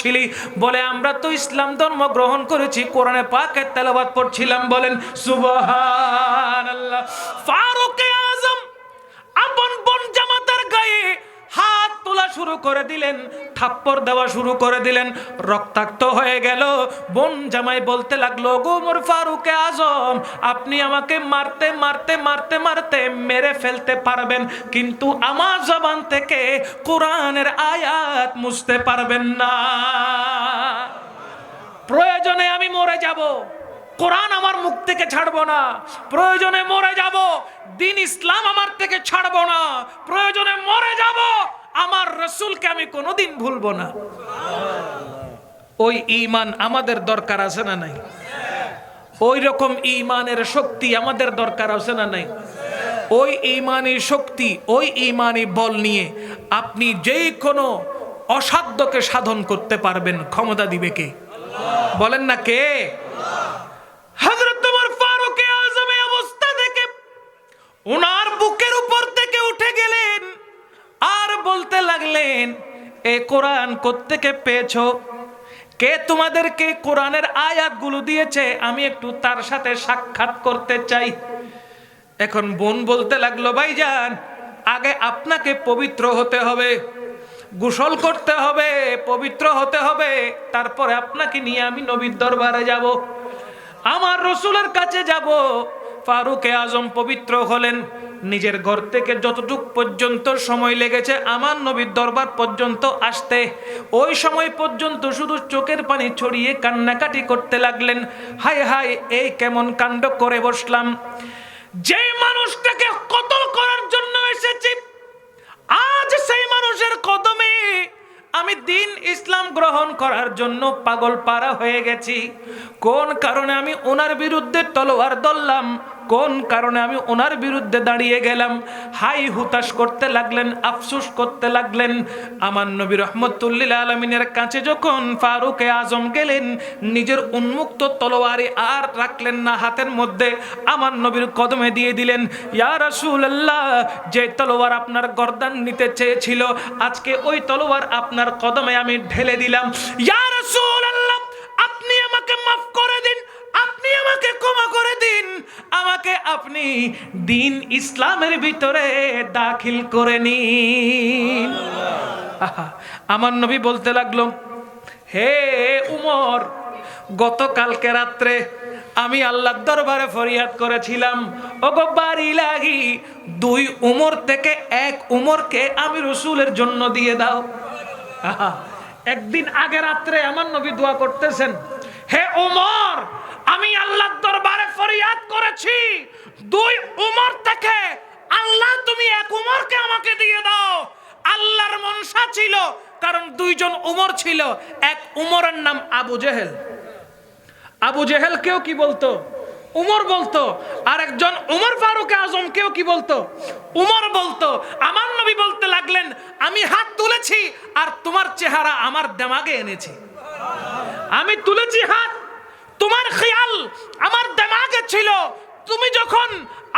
ছিলি বলে, আমরা তো ইসলাম ধর্ম গ্রহণ করেছি, কোরআনে পাকের তেলাবাদ পড়ছিলাম। বলেন, সুবহানাল্লাহ। ফারুকে আজম আপন বন জামাতার গায়ে হাত তোলা শুরু করে দিলেন। থাপ্পড় দেওয়া শুরু করে দিলেন, রক্তাক্ত হয়ে গেল। বোন জামাই বলতে লাগল গোমর ফারুকে আজম, আপনি আমাকে মারতে মারতে মারতে মারতে মেরে ফেলতে পারবেন, কিন্তু আমার জবান থেকে কোরআনের আয়াত মুছতে পারবেন না। প্রয়োজনে আমি মরে যাব, কোরআন আমার মুখ থেকে ছাড়বো না। প্রয়োজনে মরে যাব, দিন ইসলাম আমার থেকে ছাড়বো না। প্রয়োজনে মরে যাব আমার রসুলকে আমি কোনোদিন ভুলবো না। ওই ইমান আমাদের দরকার আছে না নাই? ওই রকম ইমানের শক্তি আমাদের দরকার আছে না নাই? ওই ইমানের শক্তি, ওই ইমানি বল নিয়ে আপনি যেই কোনো অসাধ্যকে সাধন করতে পারবেন, ক্ষমতা দিবে কে? বলেন না কে? ফারুকে আজম অবস্থা দেখে ওনার বুকের উপর থেকে উঠে গেলেন। আর বলতে লাগলেন, এ কোরআন কোত্থেকে পেয়েছ? কে তোমাদেরকে কোরআনের আয়াতগুলো দিয়েছে? আমি একটু তার সাথে সাক্ষাৎ করতে চাই। এখন বোন বলতে লাগল, ভাইজান, আগে আপনাকে পবিত্র হতে হবে, গোসল করতে হবে, পবিত্র হতে হবে, তারপরে আপনাকে নিয়ে আমি নবীর দরবারে যাব। আমার রসুলের কাছে যাব। ফারুকে আজম পবিত্র হলেন। নিজের ঘর থেকে যতটুক পর্যন্ত সময় লেগেছে, আমার নবীর দরবার পর্যন্ত আসতে। ওই সময় পর্যন্ত শুধু চোখের পানি ছড়িয়ে কান্নাকাটি করতে লাগলেন। হায় হায়, এই কেমন কাণ্ড করে বসলাম। যে মানুষটাকে কতল করার জন্য এসেছি, আজ সেই মানুষের কদমে আমি দিন ইসলাম গ্রহণ করার জন্য পাগল পাড়া হয়ে গেছি। কোন কারণে আমি ওনার বিরুদ্ধে তলোয়ার দললাম কোন কারণে আমি ওনার বিরুদ্ধে দাঁড়িয়ে গেলাম? হাই হুতাশ করতে লাগলেন, আফসোস করতে লাগলেন। আমার নবী রহমতুল্লিল আলমিনের কাছে যখন ফারুকে আজম গেলেন, নিজের উন্মুক্ত তলোয়ারে আর রাখলেন না হাতের মধ্যে, আমার নবীর কদমে দিয়ে দিলেন, ইয়া রাসূলুল্লাহ, যে তলোয়ার আপনার গর্দান নিতে চেয়েছিল, আজকে ওই তলোয়ার আপনার কদমে আমি ঢেলে দিলাম। ইয়া রাসূলুল্লাহ, আপনি আমাকে মাফ করে দিন। আপনি আমাকে ক্ষমা করে দিন। আমাকে আপনি দিন ইসলামের ভিতরে দাখিল করে নিন। আমার নবী বলতে লাগল, হে উমর, গতকালকে রাত্রে আমি আল্লাহর দরবারে ফরিয়াদ করেছিলাম। ওগো বাড়ি লাগি, দুই উমর থেকে এক উমরকে আমি রসুলের জন্য দিয়ে দাও। একদিন আগে রাত্রে আমার নবী দোয়া করতেছেন হে উমর, আমি আল্লাহর দরবারে ফরিয়াদ করেছি। দুই উমর থেকে আল্লাহ তুমি এক উমরকে আমাকে দিয়ে দাও। আল্লাহর মনসা ছিল, কারণ দুইজন উমর ছিল। এক উমরের নাম আবু জেহেল। আবু জেহেল কেউ কি বলতো? উমর বলতো। আর একজন উমর ফারুক আজম কেউ কি বলতো? উমর বলতো, আমার নবী বলতে লাগলেন, আমি হাত তুলেছি আর তোমার চেহারা আমার দেমাগে এনেছি। আমি তুলেছি হাত তোমার খেয়াল আমার দেমাগে ছিল। তুমি যখন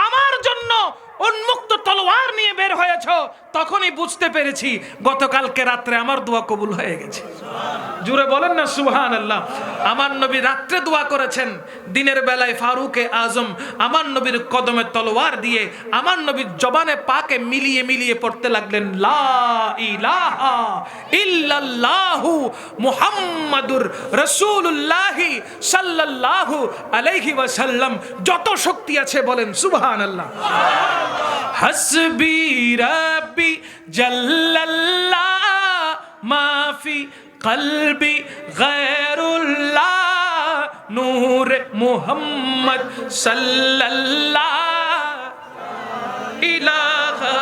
আমার জন্য উন্মুক্ত তলোয়ার নিয়ে বের হয়েছ, তখনই বুঝতে পেরেছি গতকালকে রাত্রে আমার দোয়া কবুল হয়ে গেছে। জুড়ে বলেন না সুহান আল্লাহ আমার নবী রাত্রে দোয়া করেছেন, দিনের বেলায় ফারুকে আজম আমার নবীর কদমে তলোয়ার দিয়ে আমার নবীর জবানে পাকে মিলিয়ে মিলিয়ে পড়তে লাগলেন, লা মুহাম্মাদুর রাসূলুল্লাহি সাল্লাল্লাহু আলাইহি ওয়াসাল্লাম। যত শক্তি আছে বলেন, সুবহানাল্লাহ। হাসবি রাব্বি জাল্লাল্লাহ মাফি কলবি গয়রুল্লাহ নূর মুহাম্মদ সাল্লাল্লাহ ইলাহা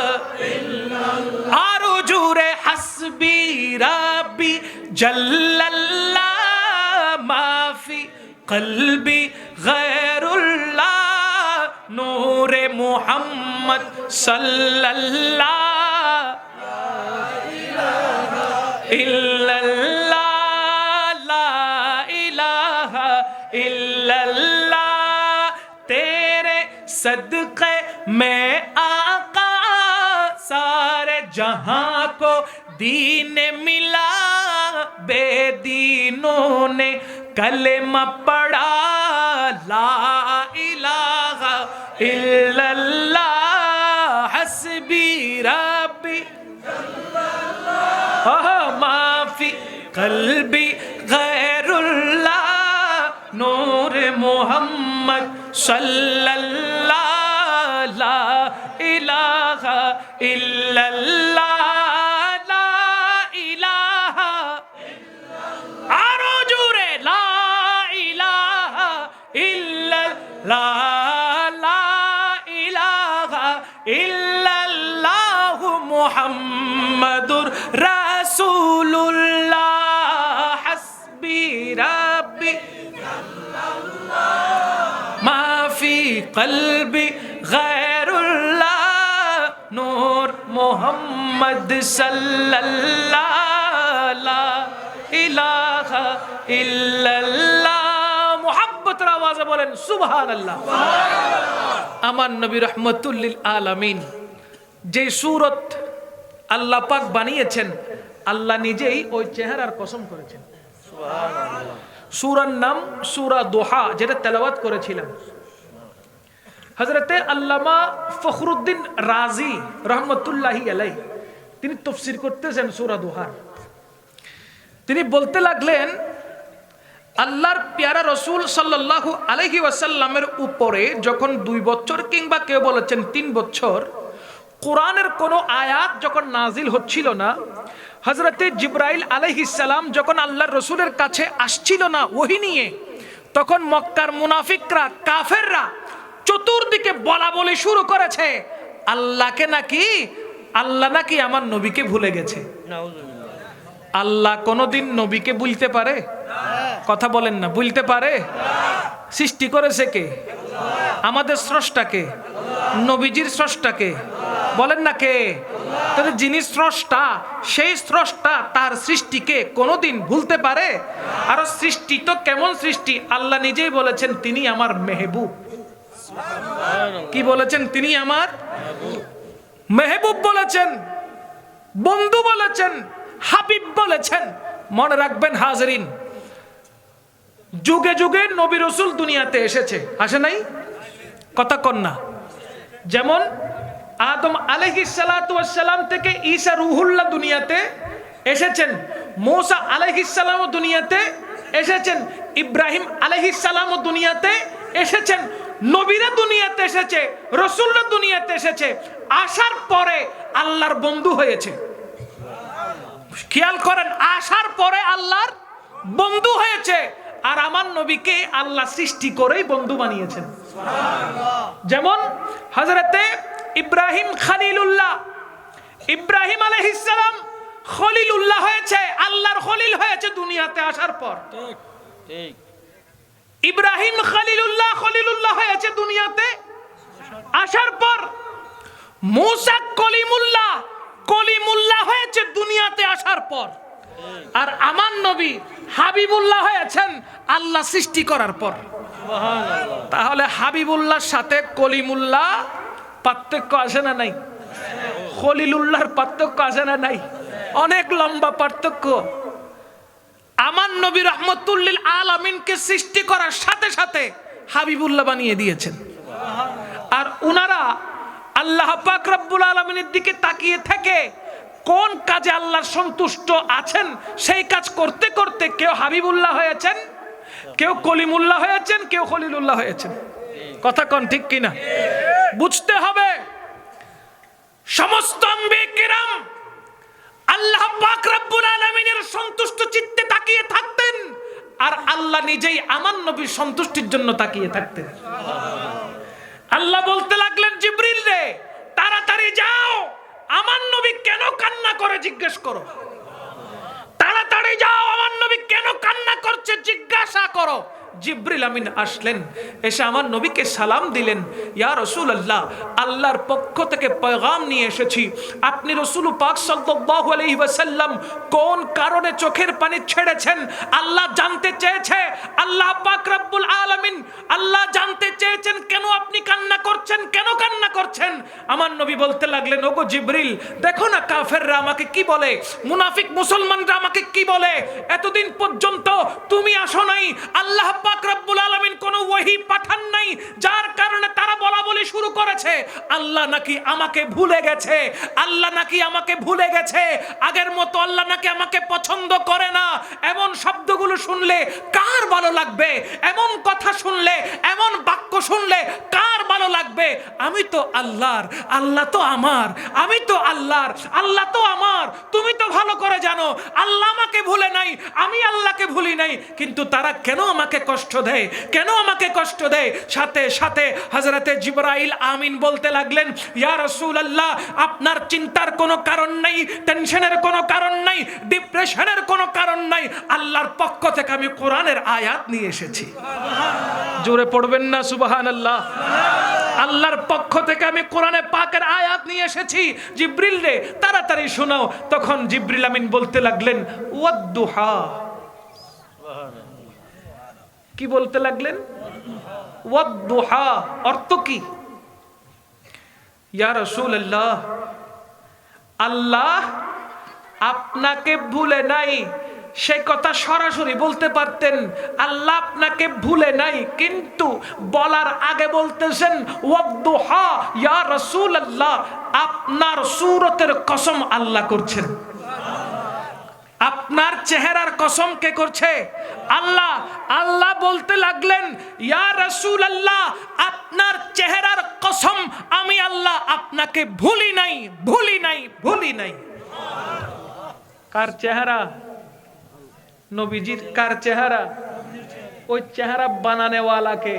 আরও জুড়ে হাসবি রাব্বি জাল্লাল্লাহ মাফি কলবি গয়রুল্লাহ নূরে মুহাম্মদ সাল্লাল্লাহ ইল্লাল্লাহ जहां को दीन मिला बेद दीनों ने कलेमा पढ़ा ला इलाहा इल्लल्लाह हस्बी रब्बी माफी कल्बी गैरुल्लाह नूर मोहम्मद सल्लल्लाह ला इलाहा इल्लल्लाह রাব্বি মা ফি কলবি গায়রুল্লাহ নূর মোহাম্মদ সাল্লাল্লাহ ইলাহা ইল্লাল্লাহ। মোহাব্বতের আওয়াজে বলেন, সুবহানাল্লাহ। আমার নবী রহমতুল্লিল আলামিন যে সুরত আল্লাহ পাক বানিয়েছেন, আল্লাহ নিজেই ওই চেহারার কসম করেছেন। সুরার নাম, সুরা দোহা, যেটা তেলাওয়াত করেছিলাম হজরতে আল্লামা ফখরুদ্দিন রাজি রহমতুল্লাহি আলাই তিনি তফসির করতেছেন সুরা দোহার। তিনি বলতে লাগলেন, আল্লাহর পেয়ারা রসুল সাল্লাল্লাহু আলহি ওয়াসাল্লামের উপরে যখন দুই বছর কিংবা কেউ বলেছেন তিন বছর, কোরআনের কোনো আয়াত যখন নাজিল হচ্ছিল না হজরতে জিব্রাইল আলহিসাল্লাম যখন আল্লাহ রসুলের কাছে আসছিল না ওহি নিয়ে তখন মক্কার মুনাফিকরা কাফেররা চতুর্দিকে বলা বলে শুরু করেছে আল্লাহকে নাকি আল্লাহ নাকি আমার নবীকে ভুলে গেছে। আল্লাহ কোনোদিন নবীকে ভুলতে পারে? কথা বলেন না ভুলতে পারে? সৃষ্টি করেছে কে? আমাদের স্রষ্টাকে নবীজির স্রষ্টাকে বলেন না কে? তবে যিনি স্রষ্টা, সেই স্রষ্টা তার সৃষ্টিকে কোনোদিন ভুলতে পারে? আর সৃষ্টি তো কেমন সৃষ্টি? আল্লাহ নিজেই বলেছেন, তিনি আমার মেহবুব। কি বলেছেন? তিনি আমার মেহবুব বলেছেন, বন্ধু বলেছেন, হাবিব বলেছেন। মনে রাখবেন হাজরিন যুগে যুগে নবী রসুল দুনিয়াতে এসেছে। আসে নাই? কথা কন্যা যেমন আদম আলহিসালাম থেকে ঈসা রুহুল্লাহ দুনিয়াতে এসেছেন, মৌসা আলহিসাল্লাম দুনিয়াতে এসেছেন, ইব্রাহিম আলহিসাল্লাম দুনিয়াতে এসেছেন, নবীরা দুনিয়াতে এসেছে রসুল্লা দুনিয়াতে এসেছে, আসার পরে আল্লাহর বন্ধু হয়েছে। খেয়াল করেন, আসার পরে আল্লাহর বন্ধু হয়েছে। আর আমার নবীকে আল্লাহ সৃষ্টি করেই বন্ধু বানিয়েছেন। যেমন হজরতে ইব্রাহিম খালিলুল্লাহ। ইব্রাহিম আলহিসাম খলিলুল্লাহ হয়েছে আল্লাহর খলিল হয়েছে দুনিয়াতে আসার পর। ইব্রাহিম খালিলুল্লাহ খলিলুল্লাহ হয়েছে দুনিয়াতে আসার পর। মুসা কলিমুল্লাহ কলিমুল্লাহ হয়েছে দুনিয়াতে আসার পর। আর আমার নবী হাবিবুল্লাহ হয়েছেন আল্লাহ সৃষ্টি করার পর। তাহলে হাবিবুল্লাহর সাথে কলিমুল্লাহ পার্থক্য আসে না নাই? খলিলুল্লাহর পার্থক্য আসে না নাই? অনেক লম্বা পার্থক্য। আমার নবী রহমতুল্লিল আলমিনকে সৃষ্টি করার সাথে সাথে হাবিবুল্লাহ বানিয়ে দিয়েছেন। আর উনারা আল্লাহ পাক রব্বুল আলমিনের দিকে তাকিয়ে থেকে কোন কাজে আল্লাহর সন্তুষ্ট আছেন? সেই কাজ করতে করতে কেউ হাবিবুল্লাহ হয়েছেন? কেউ কলিমুল্লাহ হয়েছেন? কেউ খলিলুল্লাহ হয়েছেন? কথা কন ঠিক কিনা? বুঝতে হবে, সমস্ত আম্বিকেরাম আল্লাহ পাক রব্বুল আলামিনের সন্তুষ্ট চিত্তে তাকিয়ে থাকতেন আর আল্লাহ নিজেই আমার নবীর সন্তুষ্টির জন্য তাকিয়ে থাকতেন। আল্লাহ বলতে লাগলেন, জিব্রিল রে, তাড়াতাড়ি যাও আমার নবী কেন কান্না করে জিজ্ঞেস করো? তাড়াতাড়ি যাও, আমার নবী কেন কান্না করছে জিজ্ঞাসা করো। জিব্রিল আমিন আসলেন। এসে আমার নবীকে সালাম দিলেন, ইয়া রসুল আল্লাহ আল্লাহর পক্ষ থেকে পয়গাম নিয়ে এসেছি। আপনি রসুল পাক সাল্লাল্লাহু আলাইহি ওয়াসাল্লাম কোন কারণে চোখের পানি ছেড়েছেন? আল্লাহ জানতে চেয়েছে, আল্লাহ পাক রব্বুল আলামিন, আল্লাহ জানতে চেয়েছেন, কেন আপনি কান্না করছেন? কেন কান্না করছেন? আমার নবী বলতে লাগলেন, ওগো জিব্রিল, দেখো না কাফেররা আমাকে কি বলে? মুনাফিক মুসলমানরা আমাকে কি বলে? এতদিন পর্যন্ত তুমি আসো নাই, আল্লাহ পাক রব্বুল আলমিন কোনো ওহি পাঠান নাই যার কারণে শুরু করেছে, আল্লাহ নাকি আমাকে ভুলে গেছে, আল্লাহ নাকি আমাকে ভুলে গেছে, আগের মতো আল্লাহ নাকি আমাকে পছন্দ করে না, এমন শব্দগুলো শুনলে কার ভালো লাগবে, এমন কথা শুনলে, এমন বাক্য শুনলে কার ভালো লাগবে? আমি তো আল্লাহর, আল্লাহ তো আমার, আমি তো আল্লাহর, আল্লাহ তো আমার, তুমি তো ভালো করে জানো, আল্লাহ আমাকে ভুলে নাই, আমি আল্লাহকে ভুলি নাই, কিন্তু তারা কেন আমাকে কষ্ট দেয়, কেন আমাকে কষ্ট দেয়? সাথে সাথে হজরতে জিবরাইল আমিন বলতে লাগলেন, ইয়া রসুল আল্লাহ আপনার চিন্তার কোনো কারণ নাই, টেনশনের কোনো কারণ নাই, ডিপ্রেশনের কোনো কারণ নাই, আল্লাহর পক্ষ থেকে আমি কোরআনের আয়াত নিয়ে এসেছি। জোরে পড়বেন না সুবাহান আল্লাহ আল্লাহর পক্ষ থেকে আমি কোরআনে পাকের আয়াত নিয়ে এসেছি। জিব্রিল রে, তাড়াতাড়ি শোনাও। তখন জিব্রিল আমিন বলতে লাগলেন, ওয়াদ্দুহা। কি বলতে লাগলেন? ওয়াদ্দুহা। অর্থ কি? ইয়া রাসূলুল্লাহ, আল্লাহ আপনাকে ভুলে নাই। সে কথা সরাসরি বলতে পারতেন, আল্লাহ আপনাকে ভুলে নাই, কিন্তু বলার আগে বলতেছেন আপনার সুরতের কসম আল্লাহ করছেন। আপনার চেহারার কসম কে করছে? আল্লাহ। আল্লাহ বলতে লাগলেন, ইয়া রাসূল আল্লাহ আপনার চেহারার কসম, আমি আল্লাহ আপনাকে ভুলি নাই ভুলি নাই ভুলি নাই। কার চেহারা? নবীজির কার চেহারা? ওই চেহারা বানানেওয়ালাকে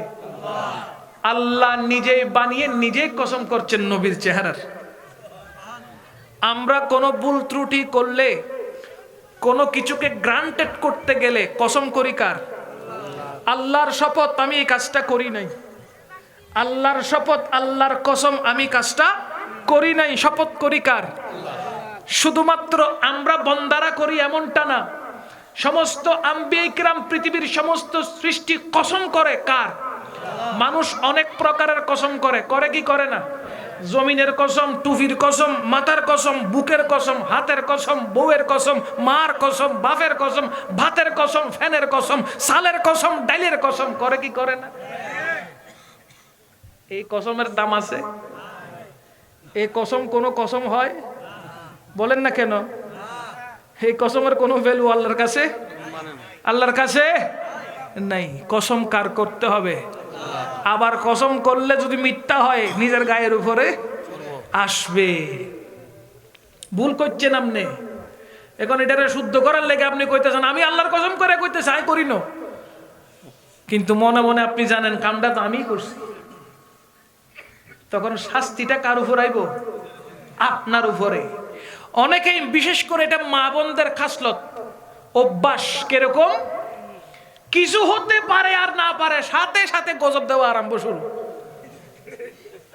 আল্লাহ নিজেই বানিয়ে নিজেই কসম করছেন নবীর চেহারার। আমরা কোনো ভুল ত্রুটি করলে, কোনো কিছুকে গ্রান্টেড করতে গেলে কসম করি কার? আল্লাহর শপথ আমি এই কাজটা করি নাই। আল্লাহর শপথ, আল্লাহর কসম, আমি কাজটা করি নাই। শপথ করি কার? শুধুমাত্র আমরা বন্দারা করি এমনটা না। সমস্ত আম্বিকরাম পৃথিবীর সমস্ত সৃষ্টি কসম করে কার? মানুষ অনেক প্রকারের কসম করে। করে কি করে না? জমিনের কসম টুফির কসম, মাথার কসম, বুকের কসম, হাতের কসম, বউয়ের কসম, মার কসম, বাপের কসম, ভাতের কসম, ফ্যানের কসম সালের কসম, ডাইলের কসম। করে কি করে না? এই কসমের দাম আছে। এই কসম কোনো কসম হয়? বলেন না কেন? এই কসমের কোনো ভ্যালু আল্লাহর কাছে? আল্লাহর কাছে নাই। কসম কার করতে হবে? আবার কসম করলে যদি মিথ্যা হয়, নিজের গায়ের উপরে আসবে। ভুল করছেন আপনি। এখন এটারে শুদ্ধ করার লেগে আপনি কইতেছেন, আমি আল্লাহর কসম করে কইতে চাই করি না কিন্তু মনে মনে আপনি জানেন, কামটা তো আমিই করছি। তখন শাস্তিটা কার উপর আইব? আপনার উপরে। অনেকেই বিশেষ করে এটা মা বোনদের খাসলত। অভ্যাস কীরকম? কিছু হতে পারে আর না পারে, সাথে সাথে গজব দেওয়া আরম্ভ শুরু।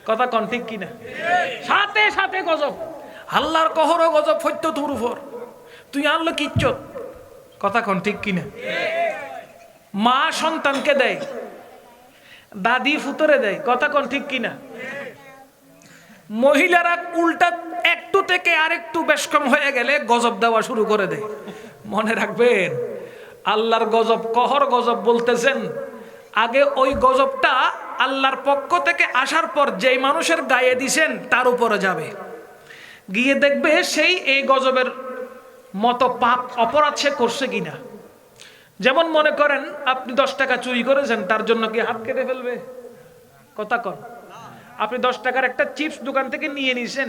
কথা কন ঠিক কিনা? সাথে সাথে গজব। আল্লাহর কহরও গজব ফত্য তোর উপর। তুই আনলো কিচ্ছত কথা কন ঠিক কিনা? মা সন্তানকে দেয়, দাদি ফুতরে দেয়। কথা কন ঠিক কিনা? মহিলারা উল্টা একটু থেকে আরেকটু বেশ কম হয়ে গেলে গজব দেওয়া শুরু করে দেয়। মনে রাখবেন, আল্লাহর গজব কহর গজব বলতেছেন। আগে ওই গজবটা আল্লাহর পক্ষ থেকে আসার পর যেই মানুষের গায়ে দিছেন, তার উপরে যাবে। গিয়ে দেখবে সেই এই গজবের মতো পাপ অপরাধ সে করছে কিনা। যেমন মনে করেন, আপনি দশ টাকা চুরি করেছেন, তার জন্য কি হাত কেটে ফেলবে? কথা কন। আপনি দশ টাকার একটা চিপস দোকান থেকে নিয়ে নিয়েছেন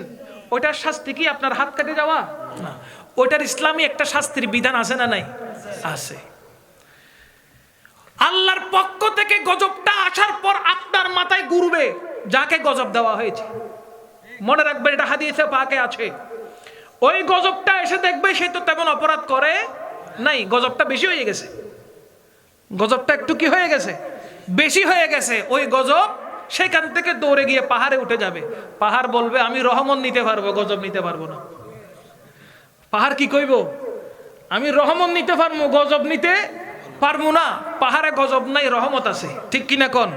ওইটার শাস্তি কি আপনার হাত কাটে যাওয়া? ওইটার ইসলামী একটা শাস্তির বিধান আছে না নাই? আছে। আল্লাহর পক্ষ থেকে গজবটা আসার পর আপনার মাথায় ঘুরবে, যাকে গজব দেওয়া হয়েছে। মনে রাখবেন এটা হাদিসে পাকে আছে। ওই গজবটা এসে দেখবে সে তো তেমন অপরাধ করে নাই, গজবটা বেশি হয়ে গেছে। গজবটা একটু কি হয়ে গেছে? বেশি হয়ে গেছে। ওই গজব সেখান থেকে দৌড়ে গিয়ে পাহাড়ে উঠে যাবে। পাহাড় বলবে, আমি রহমত নিতে পারব, গজব নিতে পারব না। পাহাড় কি কইব? আমি রহমত নিতে পারব, গজব নিতে পারব না। পাহাড়ে গজব নাই, রহমত আছে। ঠিক কিনা কন?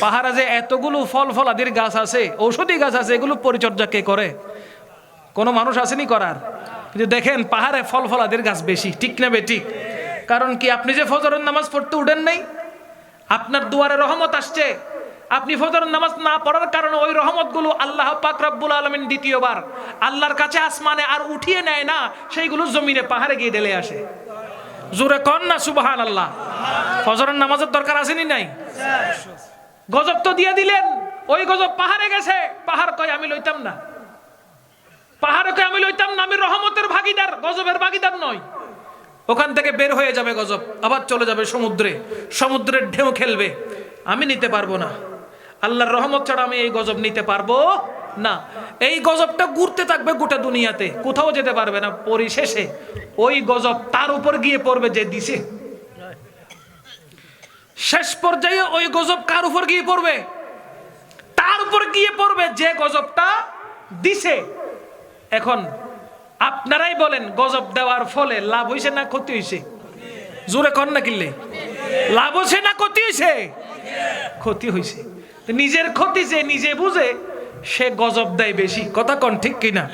পাহাড়ে যে এতগুলো ফল ফলাদির গাছ আছে, ঔষধি গাছ আছে, এগুলো পরিচর্যা কে করে? কোনো মানুষ আসেনি করার? কিন্তু দেখেন, পাহাড়ে ফল ফলাদির গাছ বেশি, ঠিক না বে ঠিক? কারণ কি, আপনি যে ফজরের নামাজ পড়তে উঠেন নাই, আপনার দুয়ারে রহমত আসছে। আপনি ফজরের নামাজ না পড়ার কারণে ওই রহমতগুলো আল্লাহ পাক রব্বুল আলমিন দ্বিতীয়বার আল্লাহর কাছে আসমানে আর উঠিয়ে নেয় না, সেইগুলো জমিনে পাহাড়ে গিয়ে ঢেলে আসে। জোরে কন না সুবাহান আল্লাহ ফজরের নামাজের দরকার আসেনি নাই? গজব তো দিয়ে দিলেন, ওই গজব পাহাড়ে গেছে। পাহাড় কয়, আমি লইতাম না। পাহাড়ে কয়, আমি লইতাম না, আমি রহমতের ভাগিদার, গজবের ভাগিদার নয় ওখান থেকে বের হয়ে যাবে গজব, আবার চলে যাবে সমুদ্রে। সমুদ্রের ঢেউ খেলবে। আমি নিতে পারব না। আল্লাহর রহমত ছাড়া আমি এই গজব নিতে পারব না। এই গজবটা ঘুরতে থাকবে গোটা দুনিয়াতে, কোথাও যেতে পারবে না। পরিশেষে ওই গজব তার উপর গিয়ে পড়বে যে দিছে। শেষ পর্যায়ে ওই গজব কার উপর গিয়ে পড়বে? তার উপর গিয়ে পড়বে যে গজবটা দিছে। এখন আপনারাই বলেন, গজব দেওয়ার ফলে লাভ হইছে না ক্ষতি হইছে? জোরে কর না কিনলে। লাভ হইছে না ক্ষতি হইছে? ক্ষতি হইছে। নিজের ক্ষতি যে নিজে বুঝে, সে গজব দেয় বেশি। কথা কন ঠিক কিনা?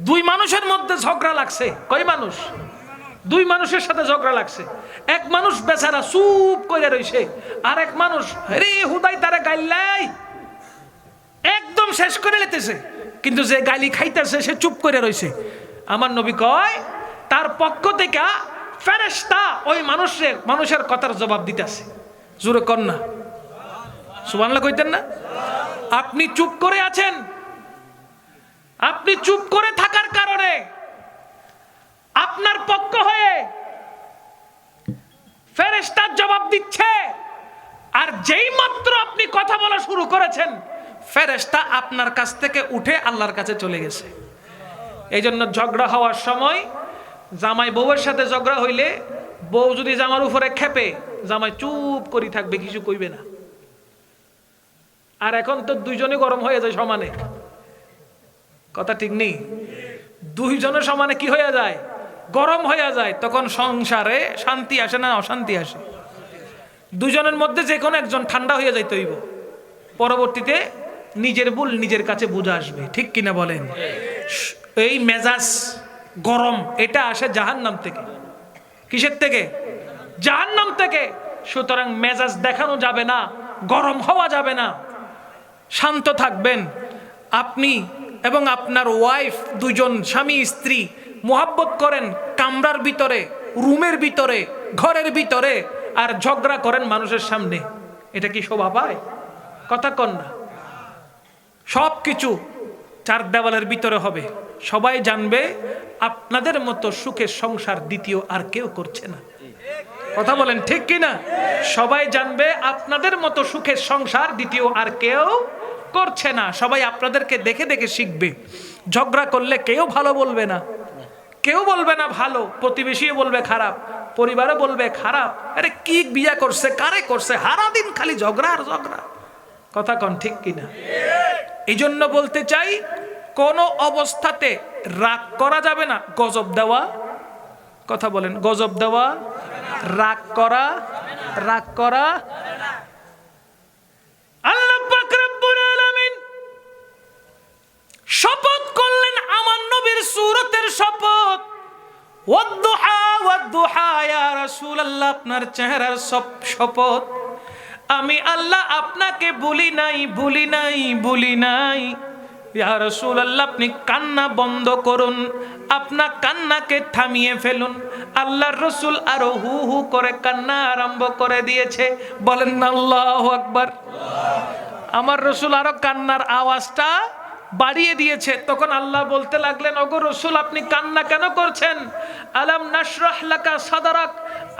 দুই মানুষের মধ্যে ঝগড়া লাগছে। কয় মানুষ? দুই মানুষের সাথে ঝগড়া লাগছে। এক মানুষ বেচারা চুপ করে রইছে, আর এক মানুষ রে হুদাই তারা গাইলাই একদম শেষ করে লেতেছে। কিন্তু যে গালি খাইতেছে, সে চুপ করে রইছে। আমার নবী কয়, তার পক্ষ থেকে ফেরেশতা ওই মানুষের মানুষের কথার জবাব দিতেছে। জোরে কর না সুবহানাল্লাহ কইতেন না? আপনি চুপ করে আছেন। আপনি চুপ করে থাকার কারণে আপনার পক্ষ হয়ে ফেরেশতার জবাব দিচ্ছে। আর যেই মাত্র আপনি কথা বলা শুরু করেছেন, ফেরেশতা আপনার কাছ থেকে উঠে আল্লাহর কাছে চলে গেছে। এই জন্য ঝগড়া হওয়ার সময় জামাই বউয়ের সাথে ঝগড়া হইলে বউ যদি জামার উপরে খেপে, জামাই চুপ করি থাকবে, কিছু কইবে না। আর এখন তো দুইজনে গরম হয়ে যায় সমানে। কথা ঠিক নেই? দুইজনের সমানে কি হয়ে যায়? গরম হয়ে যায়, তখন সংসারে শান্তি আসে না অশান্তি আসে। দুজনের মধ্যে যে কোনো একজন ঠান্ডা হয়ে যায় তৈব পরবর্তীতে নিজের ভুল নিজের কাছে বুঝে আসবে, ঠিক কিনা বলেন? এই মেজাজ গরম, এটা আসে জাহান নাম থেকে। কিসের থেকে? জাহান নাম থেকে। সুতরাং মেজাজ দেখানো যাবে না, গরম হওয়া যাবে না। শান্ত থাকবেন। আপনি এবং আপনার ওয়াইফ দুজন স্বামী, স্ত্রী মোহাব্বত করেন কামরার ভিতরে, রুমের ভিতরে, ঘরের ভিতরে আর ঝগড়া করেন মানুষের সামনে। এটা কি শোভা পায়? কথা কন না। সব কিছু চার দেওয়ালের ভিতরে হবে। সবাই জানবে আপনাদের মতো সুখের সংসার দ্বিতীয় আর কেউ করছে না। কথা বলেন ঠিক কি না সবাই জানবে আপনাদের মতো সুখের সংসার দ্বিতীয় আর কেউ করছে না, সবাই আপনাদেরকে দেখে দেখে শিখবে। ঝগড়া করলে কেউ ভালো বলবে না। কেউ বলবে না ভালো, প্রতিবেশীও বলবে খারাপ পরিবারে বলবে খারাপ। আরে কি বিয়া করছে, কারে করছে? হারা দিন খালি ঝগড়া আর ঝগড়া। কথা কন ঠিক কিনা? এই জন্য বলতে চাই, কোনো অবস্থাতে রাগ করা যাবে না, গজব দেওয়া। কথা বলেন, গজব দেওয়া, রাগ করা রাগ করা। আল্লাহ পাক রব্বুল আলামিন শপথ করলেন আমার নবীর সুরতের শপথ। আপনার চেহারার সব শপথ। আমি আল্লাহ আপনাকে বলি নাই নাই নাই। ইয়া রাসূলুল্লাহ, আপনি কান্না বন্ধ করুন আপনার কান্নাকে থামিয়ে ফেলুন। আল্লাহর রসুল আরও হু হু করে কান্না আরম্ভ করে দিয়েছে। বলেন আল্লাহ আল্লাহু আকবার। আমার রসুল আরও কান্নার আওয়াজটা বাড়িয়ে দিয়েছে। তখন আল্লাহ বলতে লাগলেন অগো রসুল, আপনি কান্না কেন করছেন? আলাম নাসরাহ লাকা সাদারাক,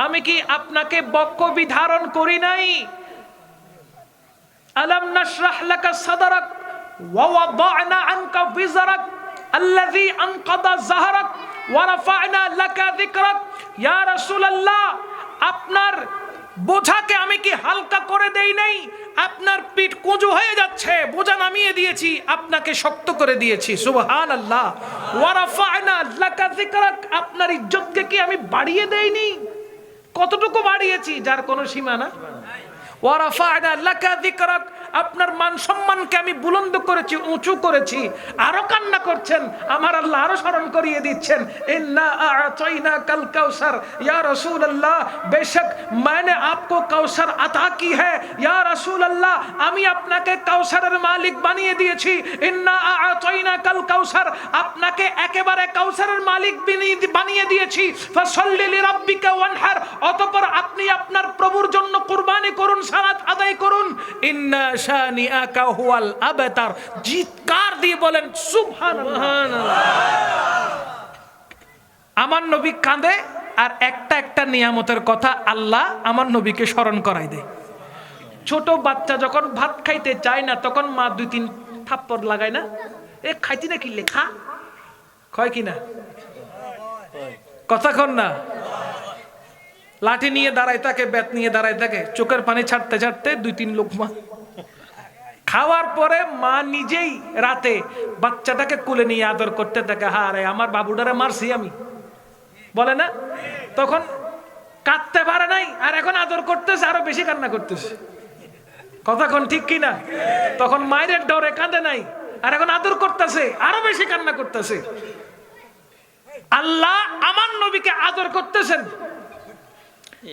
আমি কি আপনাকে বক্ষ বিধারণ করি নাই? আলাম নাসরাহ লাকা সাদারাক ওয়াওয়াদানা আনকা বিজারাক আল্লাযী আনকাদা যাহরাক, ওয়া রাফা'না লাকা যিকরাক। ইয়া রাসূলুল্লাহ, আপনার বোঝাকে আমি কি হালকা করে দেই নাই? আপনার পিঠ কুঁজু হয়ে যাচ্ছে, বোঝা নামিয়ে দিয়েছি, আপনাকে শক্ত করে দিয়েছি সুবহান আল্লাহ আপনার ইজ্জতকে কি আমি বাড়িয়ে দেইনি? কতটুকু বাড়িয়েছি, যার কোনো সীমা না? ওয়ারাফা'না লাকা যিকরাক আপনার মান সম্মানকে আমি বুলন্দ করেছি, উঁচু করেছি। আরও কান্না করছেন, আমার আল্লাহ আরও স্মরণ করিয়ে দিচ্ছেন। ইয়া রসুল আল্লাহ মানে কি হ্যাঁ ইয়া আল্লাহ আমি আপনাকে কাউসারের মালিক বানিয়ে দিয়েছি। আপনাকে একেবারে কাউসারের মালিক বানিয়ে দিয়েছি। ফসল্লিলি আপনি আপনার প্রভুর জন্য কুরবানি করুন সারাত আদায় করুন। ইন্না শানিআকা হুয়াল আবতার। চিৎকার দিয়ে বলেন সুবহানাল্লাহ। আমার নবী কাঁদে আর একটা একটা নিয়ামতের কথা আল্লাহ আমার নবীকে স্মরণ করাই দেয়। ছোট বাচ্চা যখন ভাত খাইতে চায় না তখন মা দুই তিন থাপ্পড় লাগায় না? এ খাইতি না কি লেখা? কয় কি না কথা কন না। লাঠি নিয়ে দাঁড়ায় থাকে ব্যাত নিয়ে দাঁড়ায় থাকে চোখের পানি ছাড়তে ছাড়তে দুই তিন লোক মা খাওয়ার পরে মা নিজেই রাতে বাচ্চাটাকে কুলে নিয়ে আদর করতে থাকে হারে আমার বাবুটারে মারছি আমি। বলে না? তখন কাঁদতে পারে নাই আর এখন আদর করতেছে আরও বেশি কান্না করতেছে। কথা কোন ঠিক কি না? তখন মায়ের ডরে কাঁদে নাই আর এখন আদর করতেছে আরও বেশি কান্না করতেছে। আল্লাহ আমার নবীকে আদর করতেছেন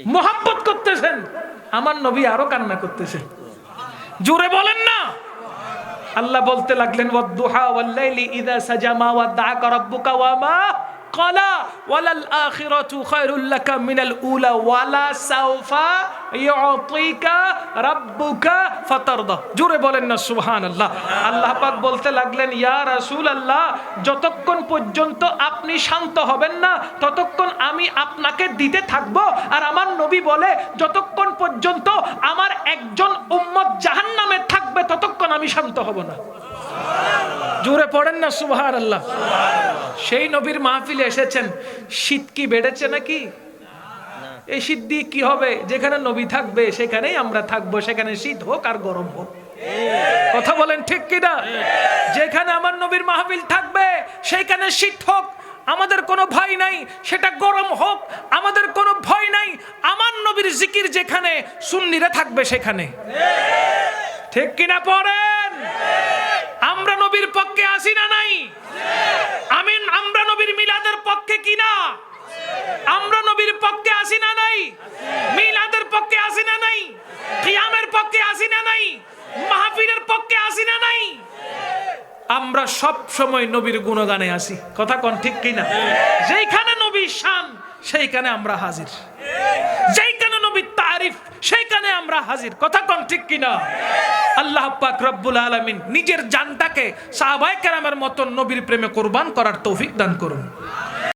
মোহাম্মত করতেছেন আমার নবী আরও কান্না করতেছেন জোরে বলেন না। আল্লাহ বলতে লাগলেন, ওয়াদ্দুহা ওয়াল্লাইলি ইযা সাজা মা ওয়াদ্দাআকা রাব্বুকা ওয়া মা ক্বালা ওয়ালাল আখিরাতু খায়রুল লাকা মিনাল উলা ওয়ালা সাউফা ইউতিকা রাব্বুকা ফাতারদা। জোরে বলেন না, সুবহানাল্লাহ। আল্লাহ পাক বলতে লাগলেন, ইয়া রাসূলুল্লাহ, যতক্ষণ পর্যন্ত আপনি শান্ত হবেন না, ততক্ষণ আমি আপনাকে দিতে থাকব। আর আমার নবী বলে, যতক্ষণ পর্যন্ত আমার একজন উম্মত জাহান্নামে থাকবে, ততক্ষণ আমি শান্ত হব না। জোরে পড়েন না সুবহান আল্লাহ সেই নবীর মাহফিলে এসেছেন। শীত কি বেড়েছে নাকি? এই শীত দিয়ে কি হবে? যেখানে নবী থাকবে, সেখানেই আমরা থাকব, সেখানে শীত হোক আর গরম হোক। কথা বলেন ঠিক কিনা? যেখানে আমার নবীর মাহফিল থাকবে সেইখানে শীত হোক। আমাদের কোনো ভয় নাই, সেটা গরম হোক। আমাদের কোনো ভয় নাই, আমার নবীর জিকির যেখানে, সুন্নিরা থাকবে সেখানে। ঠিক কিনা নবীর আসি না নাই? আমি আমরা নবীর মিলাদের পক্ষে কিনা আমরা নবীর পক্ষে আসি না নাই? মিলাদের পক্ষে আসি না নাই? কিয়ামের পক্ষে আসি না নাই? মাহফিলের পক্ষে আসি না নাই? আমরা সব সময় নবীর গুণগানে আসি। কথা কোন ঠিক কিনা যেইখানে নবীর শান, সেইখানে আমরা হাজির। যেইখানে নবীর তারিফ, সেইখানে আমরা হাজির। কথা কোন ঠিক কিনা আল্লাহ পাক রব্বুল আলমিন নিজের জানটাকে সাহাবাই কেরামের মতন নবীর প্রেমে কোরবান করার তৌফিক দান করুন।